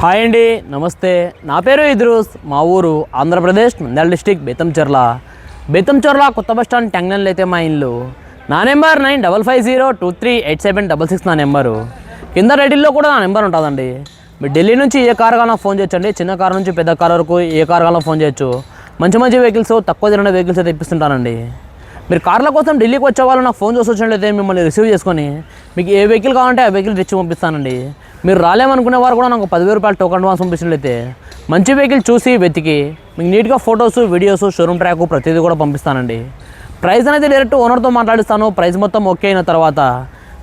Hi అండి నమస్తే. నా పేరు ఇద్రూస్ మా ఊరు ఆంధ్రప్రదేశ్ నంద్యాల డిస్టిక్ బేతంచెర్ల బేతంచెర్ల కొత్త బస్ స్టాండ్ ట్యాంగ్నల్ అయితే మా ఇల్లు. నా number nine double five zero two three eight seven double six నా నెంబరు. కింద రైటిల్లో కూడా నా నెంబర్ ఉంటుందండి. మీరు ఢిల్లీ నుంచి ఏ కార్ కావాలన్నా ఫోన్ చేయొచ్చండి. చిన్న కార్ నుంచి పెద్ద కార్ వరకు ఏ కార్ కావాలన్నా ఫోన్ చేయొచ్చు. మంచి మంచి వెహికల్స్ తక్కువ తిరిగిన వెహికల్స్ అయితే ఇప్పిస్తుంటానండి. మీరు కార్ల కోసం ఢిల్లీకి వచ్చే వాళ్ళు నాకు ఫోన్ చేసి వచ్చినట్లయితే మిమ్మల్ని రిసీవ్ చేసుకొని? మీకు ఏ వెహికల్ కావాలంటే ఆ వెహికల్ తెచ్చి పంపిస్తానండి. మీరు రాలేమనుకునే వారు కూడా నాకు పదివేల రూపాయలు టోకన్ అడ్వాన్స్ పంపించినట్లయితే మంచి వెహికల్ చూసి వెతికి మీకు నీట్గా ఫొటోస్ వీడియోస్ షోరూమ్ ట్రాక్ ప్రతిదీ కూడా పంపిస్తానండి. ప్రైస్ అనేది డైరెక్ట్ ఓనర్తో మాట్లాడిస్తాను. ప్రైస్ మొత్తం ఓకే అయిన తర్వాత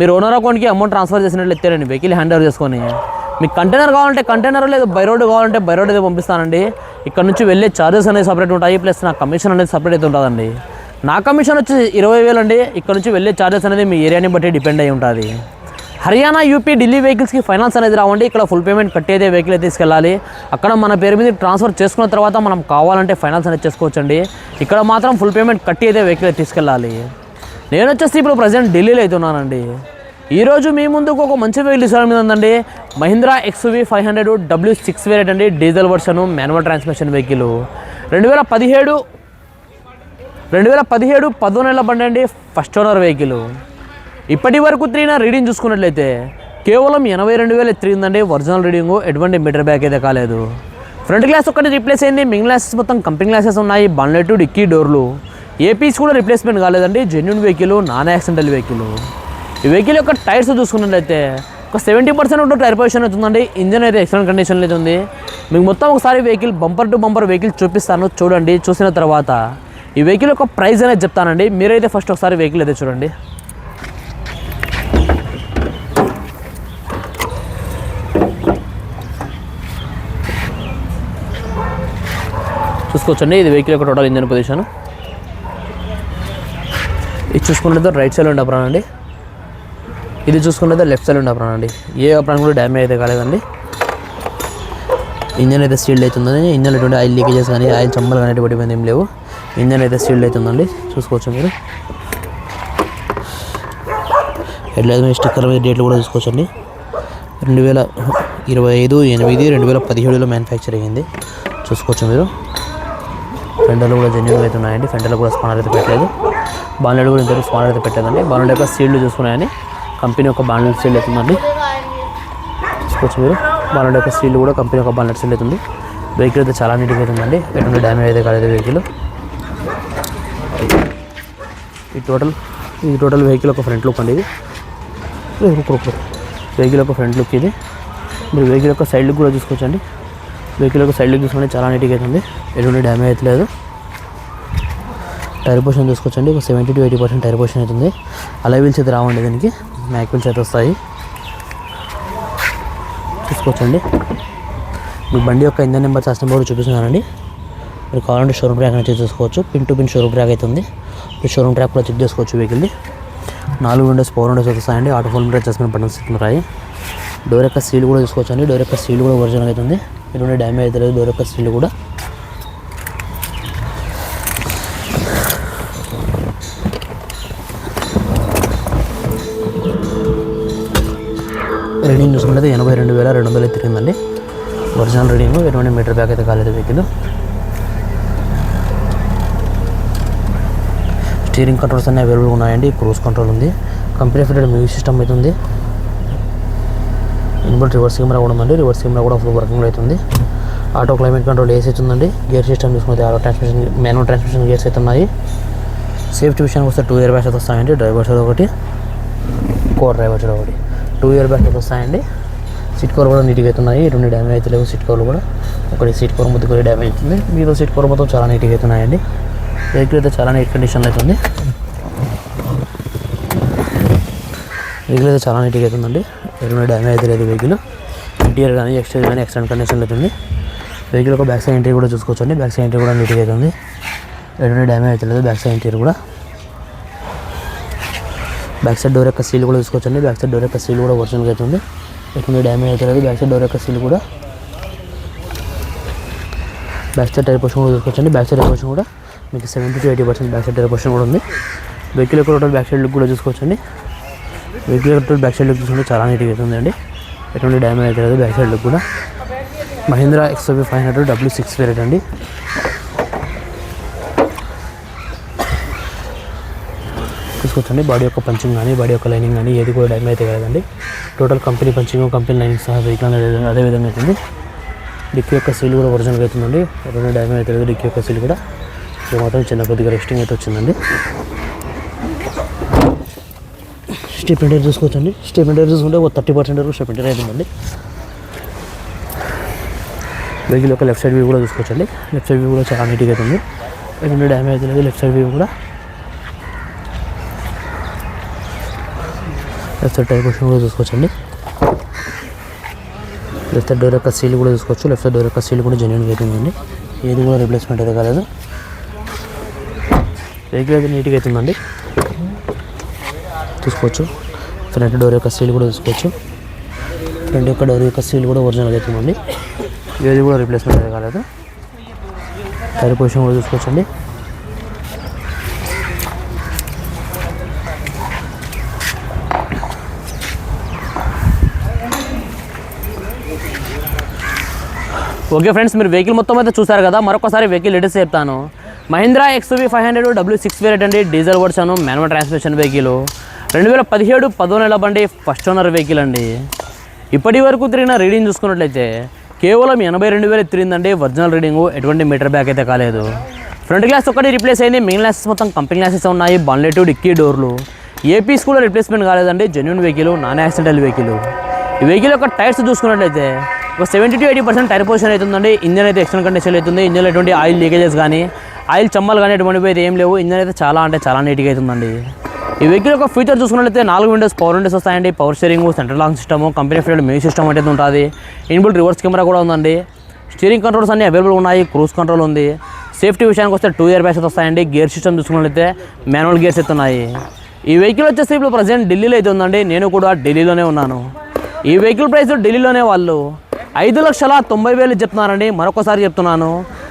మీరు ఓనర్ అకౌంట్కి అమౌంట్ ట్రాన్స్ఫర్ చేసినట్లయితే నేను వెహికల్ హ్యాండ్ ఓవర్ చేసుకొని మీకు కంటైనర్ కావాలంటే కంటైనర్ లేదు బై రోడ్ కావాలంటే బై రోడ్ అయితే పంపిస్తానండి. ఇక్కడ నుంచి వెళ్ళే ఛార్జెస్ అనేది సపరేట్ ఉంటాయి. ప్లస్ నా కమిషన్ అనేది సపరేట్ అయితే ఉంటుందండి. నా కమిషన్ వచ్చి ఇరవై వేలు అండి. ఇక్కడ నుంచి వెళ్ళే ఛార్జెస్ అనేది మీ ఏరియాని బట్టి డిపెండ్ అయి ఉంటుంది. హర్యానా యూపీ ఢిల్లీ వెహికల్స్కి ఫైనాన్స్ అనేది రావండి. ఇక్కడ ఫుల్ పేమెంట్ కట్టేదే వెహికల్ తీసుకెళ్ళాలి. అక్కడ మన పేరు మీద ట్రాన్స్ఫర్ చేసుకున్న తర్వాత మనం కావాలంటే ఫైనాన్స్ అనేది చేసుకోవచ్చండి. ఇక్కడ మాత్రం ఫుల్ పేమెంట్ కట్టి అయితే వెహికల్ తీసుకెళ్ళాలి. నేను వచ్చేసి ఇప్పుడు ప్రజెంట్ ఢిల్లీలో అయితే ఉన్నానండి. ఈరోజు మీ ముందుకు ఒక మంచి వెహికల్ తీసుకోవడం మీద ఉందండి. Mahindra XUV five hundred W six variant అండి. Diesel version manual transmission vehicle రెండు వేల పదిహేడు రెండు వేల పదిహేడు పదో నెలల బండి అండి ఫస్ట్ ఓనర్ వెహికల్ ఇప్పటి వరకు త్రీన రీడింగ్ చూసుకున్నట్లయితే కేవలం ఎనభై రెండు వేలు తిరిగిందండి ఒరిజినల్ రీడింగ్ ఎటువంటి మీటర్ బ్యాక్ అయితే కాలేదు. ఫ్రంట్ గ్లాస్ ఒక్కటి రీప్లేస్ అయింది మింగ్ గ్లాసెస్ మొత్తం కంపెనీ గ్లాసెస్ ఉన్నాయి బన్లెట్ డిక్కీ డోర్లు ఏ పీస్ కూడా రీప్లేస్మెంట్ కాలేదండి genuine vehicle non accidental vehicle ఈ వెహికల్ యొక్క టైర్స్ చూసుకున్నట్లయితే ఒక సెవెంటీ పర్సెంట్ ఉంటే టైర్ పొజిషన్ అవుతుందండి ఇంజన్ అయితే ఎక్సలెంట్ కండిషన్లో అయితే ఉంది. మీకు మొత్తం ఒకసారి vehicle bumper to bumper vehicle చూపిస్తాను చూడండి చూసిన తర్వాత. ఈ వెహికల్ యొక్క ప్రైస్ అనేది చెప్తానండి. మీరైతే ఫస్ట్ ఒకసారి వెహికల్ అయితే చూడండి. చూసుకోవచ్చండి. ఇది వెహికల్ యొక్క టోటల్ ఇంజన్ పొజిషన్ ఇది చూసుకుంటే రైట్ సైడ్ ఉండే అప్రాన్ అండి. ఇది చూసుకుంటే లెఫ్ట్ సైడ్ ఉండే అప్రాన్ అండి. ఏ ప్రాణం కూడా డ్యామేజ్ అయితే కాలేదండి. ఇంజన్ అయితే స్టీల్ అవుతుందని ఇంజన్ ఎటువంటి ఆయిల్ లీకేజెస్ కానీ ఆయిల్ చమ్మలు కానీ పడిపోయింది ఏం లేవు. ఇంజన్ అయితే సీల్డ్ అవుతుందండి చూసుకోవచ్చు మీరు. హెడ్లైట్ మీద స్టిక్కర్ మీద డేట్లు కూడా చూసుకోవచ్చండి. రెండు వేల ఇరవై ఐదు ఎనిమిది రెండు వేల పదిహేడులో మ్యానుఫ్యాక్చర్ అయ్యింది. చూసుకోవచ్చు మీరు. ఫెండర్లు కూడా జెన్యున్ అయితే ఉన్నాయండి. ఫెండర్లు కూడా స్పానర్ అయితే పెట్టలేదు. బాన్లెట్ కూడా ఇంతవరకు స్పానర్ అయితే పెట్టలేదండి. బాన్లెట్ యొక్క సీల్డ్ చూసుకున్నాయని కంపెనీ యొక్క బాన్లెట్ సీల్డ్ అవుతుందండి. చూసుకోవచ్చు మీరు. బాన్లెట్ యొక్క సీల్ కూడా కంపెనీ యొక్క బాన్లెట్ సీల్ అవుతుంది. వెహికల్ అయితే చాలా నీట్గా అవుతుందండి ఎటువంటి డ్యామేజ్ అయితే కాలేదు వెహికల్ ఈ టోటల్ ఈ టోటల్ వెహికల్ ఒక ఫ్రంట్ లుక్ అండి ఇది. వెహికల్ ఒక ఫ్రంట్ లుక్ ఇది. మీరు వెహికల్ యొక్క సైడ్ లుక్ కూడా చూసుకోవచ్చండి. వెహికల్ యొక్క సైడ్ లుక్ చూసుకుంటే చాలా నీట్గా అవుతుంది ఎటువంటి డ్యామేజ్ అయితే టైర్ పోర్షన్ చూసుకోవచ్చండి. ఒక seventy to eighty percent tyre portion అవుతుంది అలా వీల్స్ అయితే రావండి దీనికి. మ్యాక్ వీల్స్ అయితే వస్తాయి. చూసుకోవచ్చండి. మీ బండి యొక్క ఇంజన్ నెంబర్ చార్జ్ నెంబర్ కూడా చూపిస్తున్నానండి. మీరు కావాలంటే షోరూమ్ ట్రాక్ అనేది చూసుకోవచ్చు pin to pin showroom track అవుతుంది మీరు షోరూమ్ ట్రాక్ కూడా చెక్ చేసుకోవచ్చు వెహికల్ది నాలుగు విండోస్ ఫోర్ విండోస్ వస్తాయండి. ఆటో ఫోన్ మీద అడ్జస్ట్మెంట్ బటన్స్ ఉన్నాయి. డోర్ యొక్క సీల్ కూడా చూసుకోవచ్చు అండి డోర్ యొక్క సీల్ కూడా ఒరిజినల్ అవుతుంది ఎటువంటి డ్యామేజ్ అయితే లేదు. డోర్ యొక్క సీల్ కూడా. రీడింగ్ చూసుకుంటే ఎనభై రెండు వేల రెండు వందలు తిరిగిందండి. ఒరిజినల్ రీడింగ్ ఎటువంటి మీటర్ బ్యాక్ అయితే కాలేదు వెహికల్. స్టీరింగ్ కంట్రోల్స్ అన్నీ అవైలబుల్ ఉన్నాయండి. క్రూజ్ కంట్రోల్ ఉంది. కంపెనీ ఫిటెడ్ మ్యూజిక్ సిస్టమ్ అయితే ఉంది. ఇన్బుల్ రివర్స్ కెమెరా కూడా ఉందండి. రివర్స్ కెమెరా కూడా ఫుల్ వర్కింగ్ అవుతుంది ఆటో క్లైమేట్ కంట్రోల్ ఏసీ అయితే ఉందండి. గేర్ సిస్టమ్ చూసుకుంటే auto transmission manual transmission gears అయితే ఉన్నాయి. సేఫ్టీ విషయానికి వస్తే టూ ఇయర్ బ్యాగ్స్ అయితే వస్తాయండి. డ్రైవర్ సైడ్ ఒకటి కోర్ డ్రైవర్ సైడ్ ఒకటి. టూ ఇయర్ బ్యాగ్స్ అయితే వస్తాయండి. సీట్ కవర్ కూడా నీట్గా అయితే ఉన్నాయి. రెండు డ్యామేజ్ అయితే లేవు సీట్ కవర్లు కూడా. ఒకటి సీట్ కవర్ ముద్దు కూడా డ్యామేజ్ అవుతుంది. మీతో సీట్ కవర్ మొత్తం చాలా నీట్గా అయితే ఉన్నాయండి. వెహికల్ అయితే చాలా నీట్ కండిషన్లో అయితే ఉంది వెహికల్ అయితే చాలా నీట్గా అయితే ఉందండి ఎటువంటి డ్యామేజ్ అయితే లేదు వెహికల్ ఇంటీరియర్ కానీ ఎక్స్టీరియర్ కానీ ఎక్స్టెంట్ కండిషన్లో అయితే ఉంది వెహికల్ ఒక బ్యాక్ సైడ్ ఎంట్రీ కూడా చూసుకోవచ్చు అండి బ్యాక్ సైడ్ ఎంట్రీ కూడా నీట్గా అయితే ఉంది ఎటువంటి డ్యామేజ్ అయితే లేదు బ్యాక్ సైడ్ ఇంటీరియర్ కూడా. బ్యాక్ సైడ్ డోర్ యొక్క సీల్ కూడా చూసుకోవచ్చు అండి బ్యాక్ సైడ్ డోర్ యొక్క సీల్ కూడా ఒరిజినల్గా అయితే ఉంది ఎటువంటి డ్యామేజ్ అయితే లేదు బ్యాక్ సైడ్ డోర్ యొక్క సీల్ కూడా. బ్యాక్ సైడ్ టైర్ పోషన్ కూడా చూసుకోవచ్చండి. బ్యాక్ సైడ్ టైర్ పోషన్ కూడా మీకు seventy to eighty percent back side tyre position కూడా ఉంది. వెహికల్ యొక్క టోటల్ బ్యాక్ సైడ్ లుక్ కూడా చూసుకోవచ్చండి. వెహికల్ యొక్క టోటల్ బ్యాక్ సైడ్ లుక్ చూసుకుంటే చాలా నీట్గా అవుతుందండి ఎటువంటి డ్యామేజ్ అయితే లేదు బ్యాక్ సైడ్ లుక్ కూడా Mahindra XUV five hundred W six variant అండి. చూసుకోవచ్చండి. బాడీ యొక్క పంచింగ్ కానీ బాడీ యొక్క లైనింగ్ కానీ ఏది కూడా డ్యామేజ్ అయితే కదండి total company punching company lining సహా వెహికల్ అనేది అదే విధంగా అవుతుంది డిక్కీ యొక్క సీల్ కూడా ఒరిజినల్గా అవుతుందండి. రెండు డ్యామేజ్ అయితే లేదు డిక్కీ యొక్క సీల్ కూడా. ఇది మాత్రం చిన్న కొద్దిగా రెస్టింగ్ అయితే వచ్చిందండి. స్టెప్ ఇంటర్ చూసుకోవచ్చండి. స్టెప్ ఇంటర్ చూసుకుంటే ఒక థర్టీ పర్సెంట్ వరకు స్టెప్ ఇంటర్ అవుతుందండి వెహికల్ యొక్క లెఫ్ట్ సైడ్ వ్యూ కూడా చూసుకోవచ్చండి. లెఫ్ట్ సైడ్ వ్యూ కూడా చాలా నీట్గా అవుతుంది ఎటువంటి డ్యామేజ్ అయితే లేదు లెఫ్ట్ సైడ్ వ్యూ కూడా. లెఫ్ట్ సైడ్ టైర్ పొజిషన్ కూడా చూసుకోవచ్చండి. లెఫ్ట్ సైడ్ డోర్ యొక్క సీల్ కూడా చూసుకోవచ్చు. లెఫ్ట్ సైడ్ డోర్ యొక్క సీల్ కూడా జెన్యున్గా అవుతుందండి ఏది కూడా రిప్లేస్మెంట్ అయితే కాలేదు. వెహికల్ అయితే నీట్గా అవుతుందండి. చూసుకోవచ్చు. ఫ్రంట్ డోర్ యొక్క సీల్ కూడా చూసుకోవచ్చు. ఫ్రంట్ యొక్క డోర్ యొక్క సీల్ కూడా ఒరిజినల్ అవుతుందండి. ఏది కూడా రిప్లేస్మెంట్ అయితే కాలేదు. టైర్ పొజిషన్ కూడా చూసుకోవచ్చండి. ఓకే ఫ్రెండ్స్ మీరు వెహికల్ మొత్తం అయితే చూసారు కదా మరొకసారి వెహికల్ డీటెయిల్స్ చెప్తాను. Mahindra XUV five hundred W six variant అండి. Diesel version manual transmission vehicle రెండు వేల పదిహేడు పదో నెల బండి ఫస్ట్ ఓనర్ వెహికల్ అండి. ఇప్పటి వరకు తిరిగిన రీడింగ్ చూసుకున్నట్లయితే కేవలం ఎనభై రెండు వేలు తిరిగిందండి. ఒరిజినల్ రీడింగ్ ఎటువంటి మీటర్ బ్యాక్ అయితే కాలేదు. ఫ్రంట్ గ్లాస్ ఒకటి రిప్లేస్ అయింది. మెయిన్ గ్లాసెస్ మొత్తం కంపెనీ గ్లాసెస్ ఉన్నాయి. బాన్లెట్ డిక్కీ డోర్లు ఏపీ స్కూల్లో రిప్లేస్మెంట్ కాలేదండి. Genuine vehicle non accidental vehicle ఈ వెహికల్ యొక్క టైర్స్ చూసుకున్నట్లయితే ఒక seventy to eighty percent tyre position అవుతుందండి ఇంజన్ అయితే ఎక్స్టర్నల్ కండిషన్ అవుతుంది ఇంజన్ ఎటువంటి ఆయిల్ లీకేజెస్ కానీ ఆయిల్ చమ్మలు కానీ ఎటువంటి అయితే ఏం లేవు. ఇంజన్ అయితే చాలా అంటే చాలా నీట్గా అవుతుందండి ఈ వెహికల్ యొక్క ఫీచర్ చూసుకున్నట్లయితే నాలుగు విండోస్ పవర్ విండోస్ వస్తాయండి. Power steering central lock system company fitted music system అయితే ఉంటుంది. ఇన్బుల్ రివర్స్ కెమెరా కూడా ఉందండి. స్టీరింగ్ కంట్రోల్స్ అన్ని అవైలబుల్ ఉన్నాయి. క్రూజ్ కంట్రోల్ ఉంది. సేఫ్టీ విషయానికి వస్తే టూ ఇయర్ బ్యాగ్స్ వస్తాయండి. గేర్ సిస్టమ్ చూసుకున్నట్లయితే మాన్యువల్ గేర్స్ ఎత్తున్నాయి ఈ వెహికల్ వచ్చేసి ఇప్పుడు ప్రజెంట్ ఢిల్లీలో అయితే ఉందండి. నేను కూడా ఢిల్లీలోనే ఉన్నాను. ఈ వెహికల్ ప్రైస్ ఢిల్లీలోనే వాళ్ళు ఐదు లక్షల తొంభై వేలు చెప్తున్నారండి. మరొకసారి చెప్తున్నాను.